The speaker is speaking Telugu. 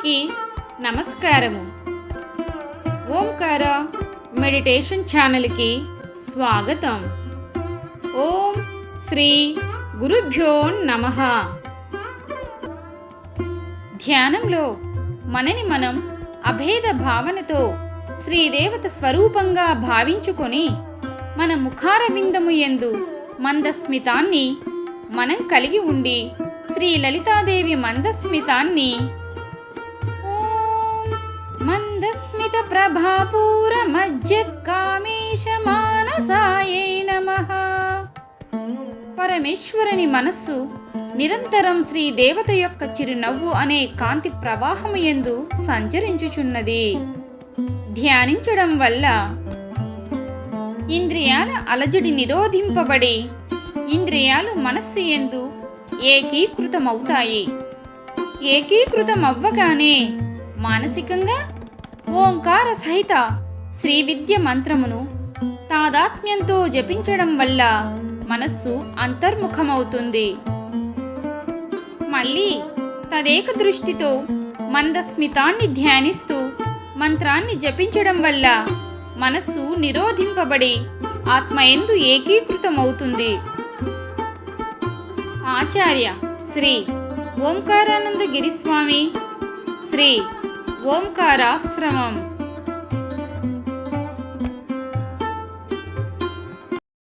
అందరికీ నమస్కారము. ఓంకార మెడిటేషన్ ఛానల్కి స్వాగతం. ఓం శ్రీ గురుభ్యో నమ. ధ్యానంలో మనని మనం అభేద భావనతో శ్రీదేవత స్వరూపంగా భావించుకొని మన ముఖార విందము ఎందు మందస్మితాన్ని మనం కలిగి ఉండి శ్రీ లలితాదేవి మందస్మితాన్ని మందస్మిత ప్రభాపూర మజ్జత్ నమః. పరమేశ్వరుని మనస్సు నిరంతరం శ్రీ దేవత యొక్క చిరునవ్వు అనే కాంతి ప్రవాహము ఎందు సంచరించుచున్నది. ధ్యానించడం వల్ల ఇంద్రియాల అలజడి నిరోధింపబడి ఇంద్రియాలు మనస్సు ఎందు ఏకీకృతమవుతాయి. ఏకీకృతమవ్వగానే మానసికంగా ఓంకార సహిత శ్రీ విద్య మంత్రమును తాదాత్మ్యంతో జపించడం వల్ల మనస్సు అంతర్ముఖమవుతుంది. మళ్ళీ తదేక దృష్టితో మందస్మితాన్ని ధ్యానిస్తూ మంత్రాన్ని జపించడం వల్ల మనస్సు నిరోధింపబడి ఆత్మయందు ఏకీకృతమవుతుంది. ఆచార్య శ్రీ ఓంకారానంద గిరిస్వామి శ్రీ ఓంకారాశ్రమం.